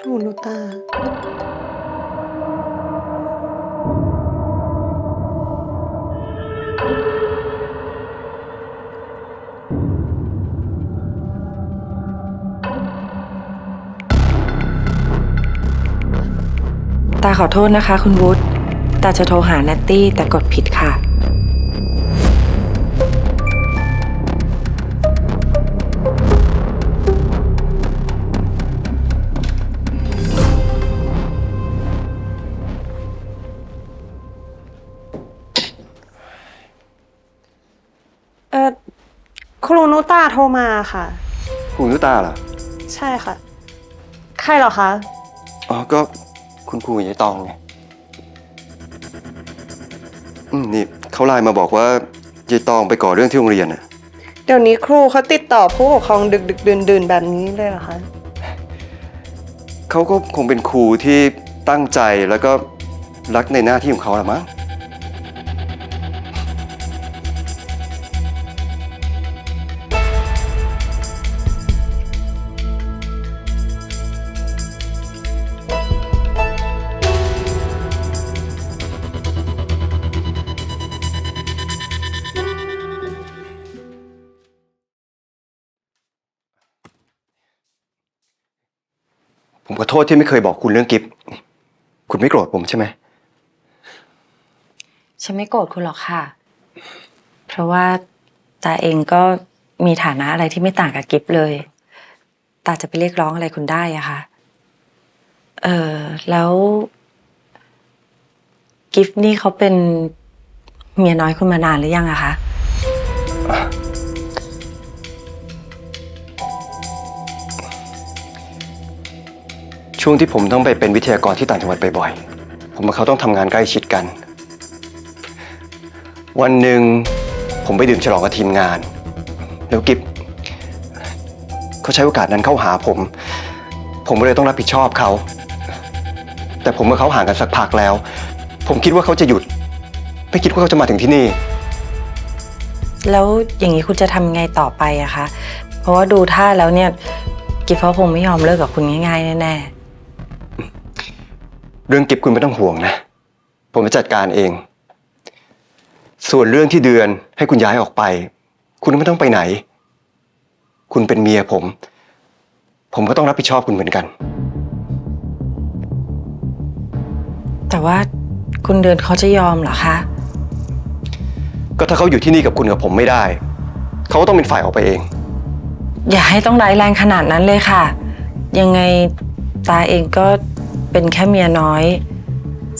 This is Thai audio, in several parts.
ครูนุตา ตาขอโทษนะคะ คุณวุฒิตาจะโทรหาแนตตี้แต่กดผิดค่ะ ครูนุตาโทรมาค่ะครูนุตาเหรอ ใช่ค่ะ ใครเหรอคะ อ๋อ ก็คุณครูยายตองไง อืมนี่เขาไลน์มาบอกว่ายายตองไปก่อเรื่องที่โรงเรียนน่ะ เดี๋ยวนี้ครูเขาติดต่อผู้ปกครองดึกดึกดื่นดื่นๆแบบนี้เลยเหรอคะ เขาก็คงเป็นครูที่ตั้งใจแล้วก็รักในหน้าที่ของเขาละมั้ง ผมขอโทษที่ไม่เคยบอกคุณเรื่องกิฟต์คุณไม่โกรธผมใช่ไหม ฉันไม่โกรธคุณหรอกค่ะ เพราะว่าตาเองก็มีฐานะอะไรที่ไม่ต่างกับกิฟเลย ตาจะไปเรียกร้องอะไรคุณได้อะคะเออแล้ว กิฟนี่เขาเป็นเมียน้อยคุณมานานหรือยังอะคะ ช่วงที่ผมต้องไปเป็นวิทยากรที่ต่างจังหวัดบ่อยๆ ผมกับเขาต้องทำงานใกล้ชิดกัน วันหนึ่งผมไปดื่มฉลองกับทีมงาน แล้วกิฟเขาใช้โอกาสนั้นเข้าหาผม ผมก็เลยต้องรับผิดชอบเขา แต่ผมกับเขาห่างกันสักพักแล้ว ผมคิดว่าเขาจะหยุด ไม่คิดว่าเขาจะมาถึงที่นี่ แล้วอย่างนี้คุณจะทำไงต่อไปอะคะ เพราะว่าดูท่าแล้วเนี่ย กิฟเขาคงไม่ยอมเลิกกับคุณง่ายๆแน่ๆ เรื่องกิฟคุณไม่ต้องห่วงนะ ผมจะจัดการเอง ส่วนเรื่องที่เดือนให้คุณย้ายออกไป คุณไม่ต้องไปไหน คุณเป็นเมียผม ผมก็ต้องรับผิดชอบคุณเหมือนกัน แต่ว่าคุณเดือนเขาจะยอมเหรอคะ ก็ถ้าเขาอยู่ที่นี่กับคุณกับผมไม่ได้ เขาก็ต้องเป็นฝ่ายออกไปเอง อย่าให้ต้องร้ายแรงขนาดนั้นเลยค่ะ ยังไงตาเองก็ เป็นแค่เมียน้อย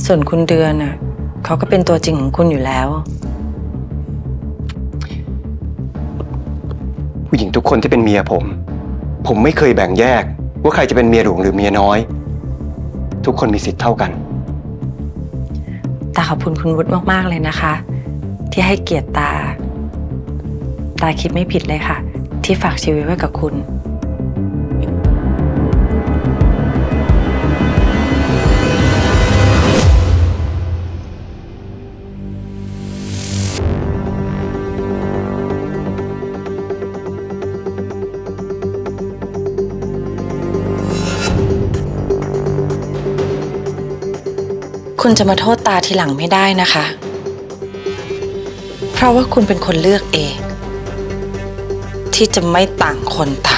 ส่วนคุณเดือนน่ะเขาก็เป็นตัวจริงของคุณอยู่แล้ว ผู้หญิงทุกคนที่เป็นเมียผม ผมไม่เคยแบ่งแยก ว่าใครจะเป็นเมียหลวงหรือเมียน้อย ทุกคนมีสิทธิ์เท่ากัน ตาขอบคุณคุณวุฒิมาก ๆ เลยนะคะ ที่ให้เกียรติตา ตาคิดไม่ผิดเลยค่ะ ที่ฝากชีวิตไว้กับคุณ คุณจะมาโทษตาทีหลังไม่ได้นะคะ เพราะว่าคุณเป็นคนเลือกเอง ที่จะไม่ต่างคนต่าง